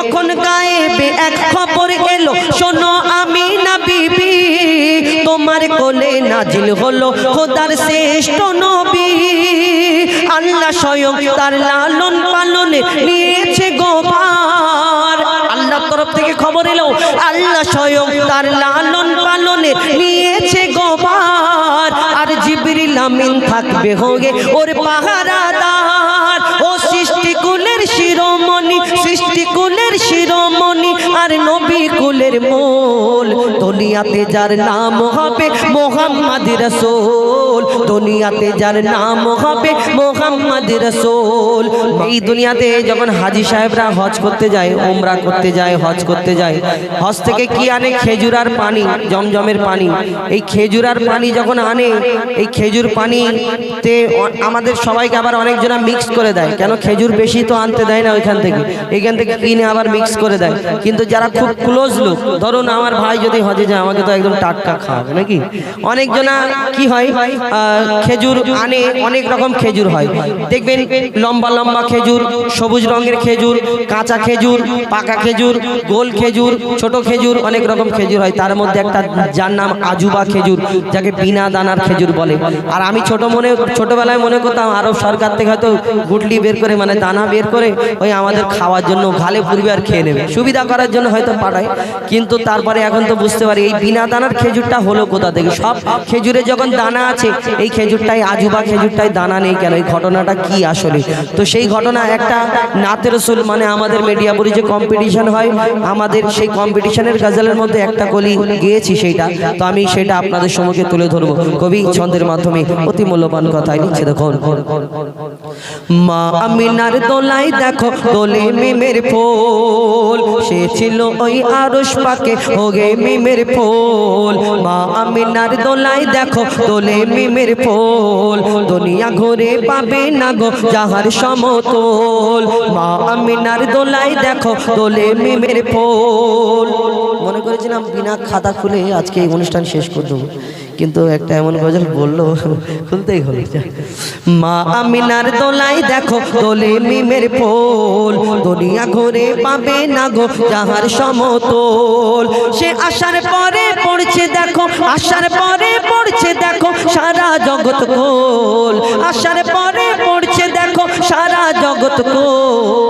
তখন গায়েবে এক খবর এলো? শোনো আমি না বিবি, তোমার কোলে নাজিল হলো খোদার শ্রেষ্ঠ নবী। আল্লাহ স্বয়ং তার লালন পালনে নিয়েছে গোপার আল্লাহর তরফ থেকে খবর এলো, আল্লাহ স্বয়ং তার লালন পালনে নিয়েছে গোপার আর জিবরিল আমিন থাকবে হোগে ওর পাহারাদার। কুলের মোল দুনিয়াতে যার নাম হবে মোহাম্মদ রসুল। দুনিয়াতে যার নাম হবে মোহাম্মদ রসুল। এই দুনিয়াতে যখন হাজি সাহেবরা হজ করতে যায় ওমরা করতে যায়, হজ করতে যায়, হজ থেকে কি আনে? খেজুর আর পানি, জমজমের পানি। এই খেজুর আর পানি যখন আনে, এই খেজুর পানিতে আমাদের সবাইকে আবার অনেকজনা মিক্স করে দেয়। কেন? খেজুর বেশি তো আনতে দেয় না ওইখান থেকে। এখান থেকে কিনে আবার মিক্স করে দেয়। কিন্তু যারা খুব ক্লোজ লোক, ধরুন আমার ভাই যদি হজে যায়, আমাকে তো একদম টাটকা খাওয়াবে, নাকি? অনেকজনা কি হয়? খেজুর আনে অনেক রকম খেজুর হয়। দেখবেন লম্বা লম্বা খেজুর সবুজ রঙের খেজুর কাঁচা খেজুর পাকা খেজুর গোল খেজুর ছোট খেজুর অনেক রকম খেজুর হয়। তার মধ্যে একটা যার নাম আজুবা খেজুর যাকে বিনা দানার খেজুর বলে। আর আমি ছোট মনে ছোটবেলায় মনে করতাম আরব সরকার থেকে হয়তো গুটলি বের করে মানে দানা বের করে ওই আমাদের খাওয়ার জন্য ঘালে পূর্বে আর খেয়ে নেবে। সুবিধা করার জন্য হয়তো পাঠায় কিন্তু তারপরে এখন তো বুঝতে পারি এই বিনা দানার খেজুরটা হলো কোথা থেকে? সব খেজুরে যখন দানা আছে এই খেজুরটাই আজুবা খেজুরটাই দানা নেই কেন? এই ঘটনাটা কি আসলে? তো সেই ঘটনা একটা নাতের রসুল মানে আমাদের মিডিয়াপুরি যে কম্পিটিশন হয়, আমাদের সেই কম্পিটিশনের গাজালের মধ্যে একটা কলি গিয়েছি সেইটা। তো আমি সেটা আপনাদের সম্মুখে তুলে ধরবো। কবি ছন্দের মাধ্যমে অতি মূল্যবান কথাই লিখছে, দেখুন। মা আমিনার দোলাই দেখো, দোলে মিমের ফুল। সে ছিল ওই আরশ পাকে হোগে মিমের ফুল। মা আমিনার দোলাই দেখো, দোলে মিমের ফোল। দুনিয়া ঘরে পাবে না গো যাহার সমতল। মা আমিনার দোলাই দেখো দোলে মেমের ফোল। মনে করেছিলাম বিনা খাতা খুলে আজকে এই অনুষ্ঠান শেষ করে দেবো। কিন্তু একটা এমন গজল বলল খুলতেই হলো। মা আমিনার দোলাই দেখো, দোলে মিমের ফুল, দুনিয়া ঘুরে পাবে না গো যাহার সমতল। সে আসার পরে পড়ছে দেখো আসার পরে পড়ছে দেখো, সারা জগৎ কোল আসার পরে পড়ছে দেখো, সারা জগৎ কোল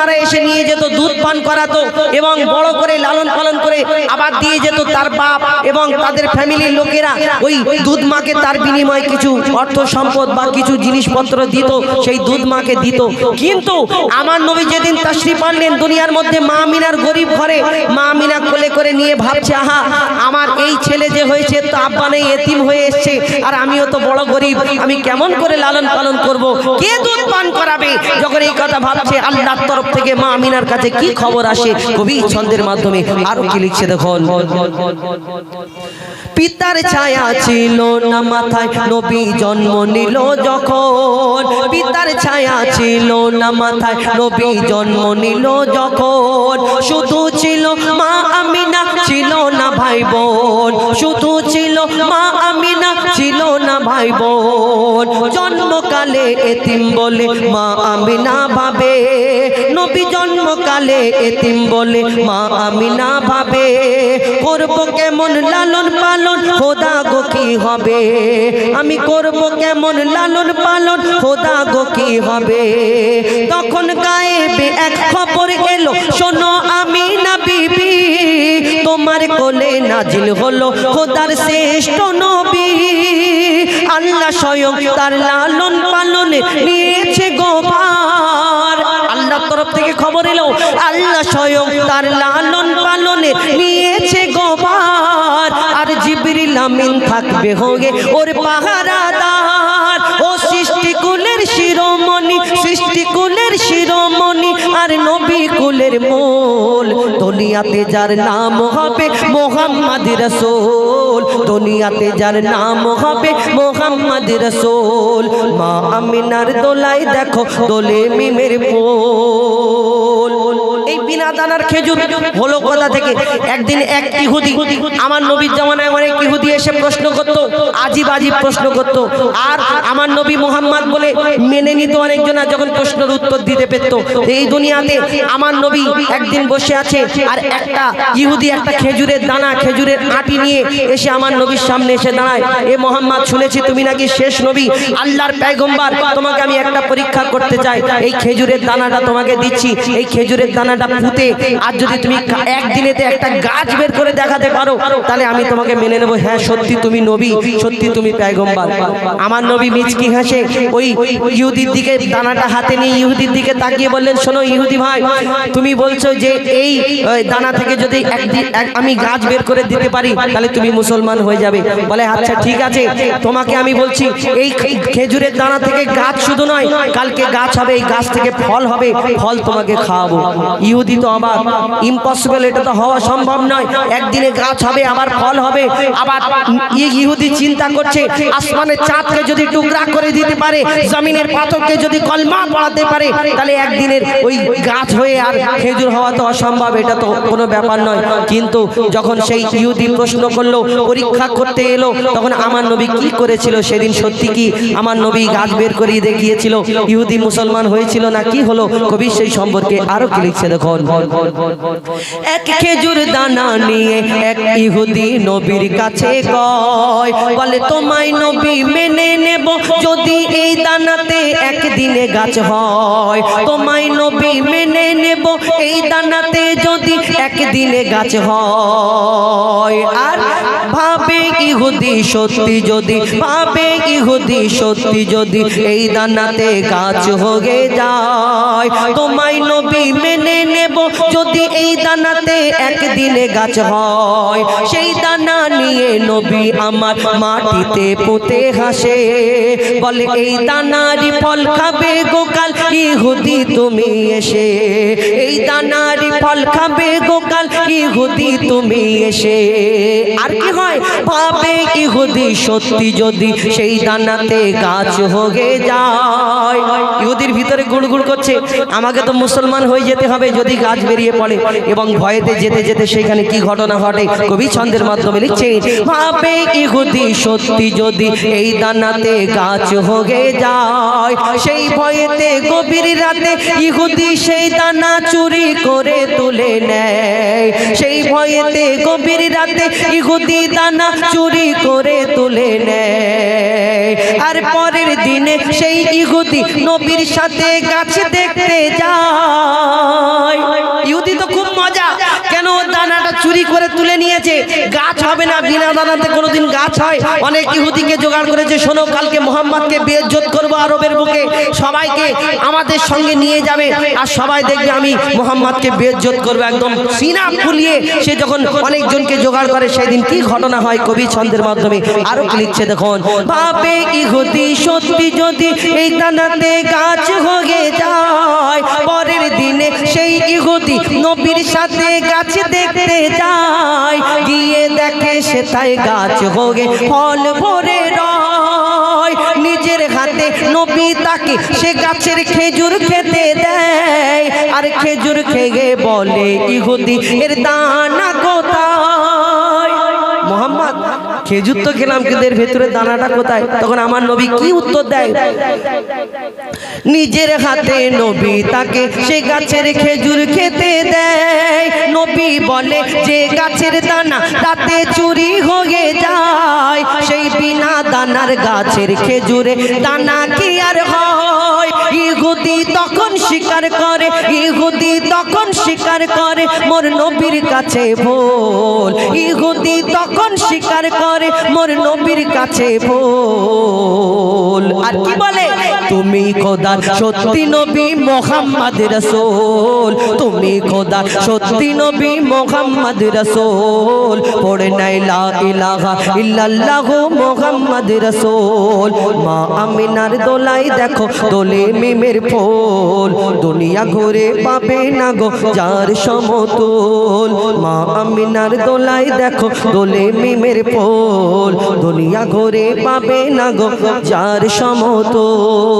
মারা এসে নিয়ে যেত, দুধ পান করাতো এবং বড় করে লালন পালন করে আবার দিয়ে যেত তার বাপ এবং তাদের ফ্যামিলির লোকেরা। ওই দুধ মাকে তার বিনিময়ে কিছু অর্থ সম্পদ বা কিছু জিনিসপত্র দিত, সেই দুধ মাকে দিত। কিন্তু আমার নবী যেদিন তাশ্রী পারলেন দুনিয়ার মধ্যে, মা মিনার গরিব ঘরে, মা মিনা কোলে করে নিয়ে ভাবছে, আহা, আমার এই ছেলে যে হয়েছে, তো আব্বা নেই, এতিম হয়ে এসছে, আর আমিও তো বড় গরিব, আমি কেমন করে লালন পালন করব? কে দুধ পান করাবে? যখন এই কথা ভাবছে, আল্লাহর তরফ থেকে মা আমিনার কাছে কি খবর আসে কবি ছন্দের মাধ্যমে আরও কি লিখছে দেখুন। পিতার ছায়া ছিল না মাথায়, নবী জন্ম নিল যখন। পিতার ছায়া ছিল না মাথায়, নবী জন্ম নিল যখন। শুধু ছিল মা আমিনা ছিল না ভাই বোন শুধু ছিল মা আমিনা ছিল না ভাই বোন জন্মকালে এতিম বলে মা আমিনা ভাবে। নবী জন্মকালে এতিম বলে মা আমিনা ভাবে। করব কেমন লালন পালন, খোদা গো কি হবে? আমি করব কেমন লালন পালন, খোদা গো কি হবে? তখন গায়েবে এক খবর এলো, শোনো আমি না কোলে নাজিল হলো খোদার শ্রেষ্ঠ নবী। আল্লাহ স্বয়ং তার লালন পালনে নিয়েছে গোপার আল্লাহর তরফ থেকে খবর এলো আল্লাহ স্বয়ং তার লালন পালনে নিয়েছে গোপার আর জিবরিল আমিন থাকবে হোগে ওর পাহারাদার। শিরোমণি, সৃষ্টি কুলের শিরোমণি, আর নবী কুলের মোল। দুনিয়াতে যার নাম হবে মোহাম্মদ রসোল। দুনিয়াতে যার নাম হবে মোহাম্মদ রসোল। মা আমিনার দোলাই দেখো দোলে মিমের পোল এই বিনা দানার খেজুর হলো কথা থেকে। একদিন এক ইহুদি, আমার নবীর জামানায় অনেক ইহুদি এসে প্রশ্ন করত, আজিব আজিব প্রশ্ন করত। আর আমার নবী মোহাম্মদ বলে মেনে নিত অনেকজন যখন প্রশ্নের উত্তর দিতে পেত। এই দুনিয়াতে আমার নবী একদিন বসে আছে আর একটা ইহুদি একটা খেজুরের দানা, খেজুরের আটি নিয়ে এসে আমার নবীর সামনে এসে দাঁড়ায়। এ মোহাম্মদ, শুনেছি তুমি নাকি শেষ নবী? আল্লাহর পেগম্বার তোমাকে আমি একটা পরীক্ষা করতে চাই। এই খেজুরের দানাটা তোমাকে দিচ্ছি। এই খেজুরের দানাটা পুঁতে আর যদি তুমি একদিনেতে একটা গাছ বের করে দেখাতে পারো, তাহলে আমি তোমাকে মেনে নেব হ্যাঁ সত্যি তুমি নবী, সত্যি তুমি পেগম্বার আমার নবী মিচকি হাসে ওই ইহুদির দিকে দানাটা হাতে নিয়ে ইহুদির দিকে তাকিয়ে বললেন, শোনো ইহুদি ভাই, তুমি বলছো যে এই দানা থেকে যদি আমি গাছ বের করে দিতে পারি, তাহলে তুমি মুসলমান হয়ে যাবে। বলে আচ্ছা ঠিক আছে, তোমাকে আমি বলছি, এই খেজুরের দানা থেকে গাছ শুধু নয়, কালকে গাছ হবে, এই গাছ থেকে ফল হবে, ফল তোমাকে খাওয়াবো। ইহুদি তো আবার ইম্পসিবল এটা তো হওয়া সম্ভব নয়। একদিনে গাছ হবে, আবার ফল হবে। আবার ইহুদি চিন্তা করছে, আসমানের চাঁদকে যদি টুকরা করে দিতে পারে, জমিনের পাথরকে যদি কলমা পড়াতে পারে, তাহলে একদিনের ওই গাছ হয়ে আর খেজুর হওয়া তো অসম্ভব, এটা তো কোনো ব্যাপার নয়। কিন্তু যখন সেই ইহুদি প্রশ্ন করল, পরীক্ষা করতে এলো, তখন আমার নবী কি করেছিল? সেদিন সত্যি কি আমার নবী গাছ বের করিয়ে দেখিয়েছিল? ইহুদি মুসলমান হয়েছিল না কি হলো? কবি সেই সম্পর্কে আরও কি লিখছে দেখুন এক খেজুর দানা নিয়ে এক ইহুদি নবীর কাছে কয়, বলে, তোমায় নবী মেনে নেব যদি এই দানাতে একদিনে গাছ হয়। তোমায় নবী মেনে নেব এই দানাতে যদি একদিনে গাছ হয়। আর ভাবে ইহুদি সত্যি যদি, ভাবে ইহুদি সত্যি যদি, এই দানাতে গাছ হয়ে যায়। তোমায় নবী মেনে নেব যদি এই দানাতে একদিনে গাছ হয়, সেই দানা নিয়ে নবী আমার মাটিতে পুঁতে হাসে। বলে, এই দানারি ফল খাবে গোকাল ইহুদি তুমি এসে। এই দানারি ফল খাবে গোকাল ইহুদি তুমি এসে। আর কি হয়? ভাবে ইহুদি সত্যি যদি সেই দানাতে গাছ হয়ে যায়। ইহুদির ভিতরে গুড়গুড় করছে। আমাকে তো মুসলমান হয়ে যেতে হবে যদি গাছ বেরিয়ে পড়ে। এবং ভয়েতে যেতে যেতে সেখানে কি ঘটনা ঘটে, কবি ছন্দের মাধ্যমে লিখছে ভাবে ইহুদি সত্যি যদি এই দানাতে গাছ হয়ে যায়, সেই ভয়েতে গভীর রাতে ইহুদি সেই দানা চুরি করে তুলে নেয়। সেই ভয়েতে গভীর রাতে ইহুদি দানা চুরি করে তুলে নেয়। আর পরের দিনে সেই ইহুদি নবীর সাথে গাছ দেখতে যায়। দানাটা চুরি করে তুলে নিয়েছে। গাছ হবে না, বিনা দানাতে কোনোদিন গাছ হয়। অনেক ইহুদিকে জোগাড় করেছে, শোনো, কালকে মোহাম্মদকে বেজ্জত করব আরবের বুকে। সবাইকে আমাদের সঙ্গে নিয়ে যাবে। আর সবাই দেখবে আমি মোহাম্মদকে বেজ্জত করব একদম সিনা ফুলিয়ে। সে যখন অনেকজনকে জোগাড় করে, সেদিন কি ঘটনা হয় কবি ছন্দের মাধ্যমে? আরও কি লিখছে দেখুন। ভাবে ইহুদি, সত্যি যদি এই দানাতে গাছ হয়ে যায়, পরের দিনে সেই ইহুদি নবীর সাথে গাছ দেখতে যায়। গিয়ে দেখে সে তাই গাছ হয়ে ফল ভরে নিজের হাতে নবী তাকে সে গাছের খেজুর খেতে দেয়। আর খেজুর খেয়ে বলে, ইহুদি, এর দানা কোথায়? মোহাম্মদ খেজুর তো খেলাম, কিন্তু এর ভেতরে দানাটা কোথায়? তখন আমার নবী কি উত্তর দেয়? নিজের হাতে নবী তাকে সে গাছের খেজুর খেতে দেয়। নবী বলে, যে গাছের দানা তাতে চুরি হয়ে যায়, সেই বিনা দানার গাছের খেজুরে দানা কি আর হয়? ইহুদি তখন স্বীকার করে, ইহুদি তখন স্বীকার করে, মোর নবীর কাছে ভুল। ইহুদি তখন স্বীকার করে মোর নবীর কাছে বল আর কি বলে? তুমি খোদার সত্যি নবী মোহাম্মদ রসুল। তুমি খোদার সত্যি নবী মোহাম্মদ রসুল। পড়ে নাই লা ইলাহা ইল্লাল্লাহ মোহাম্মদ রসুল। মা আমিনার দোলাই দেখো, দোলে মিমের ফুল। দুনিয়া ঘুরে পাবে না গো যার সমতুল। মা আমিনার দোলাই দেখো, দোলে মিমের ফুল। দুনিয়া ঘুরে পাবে না গো যার সমতুল।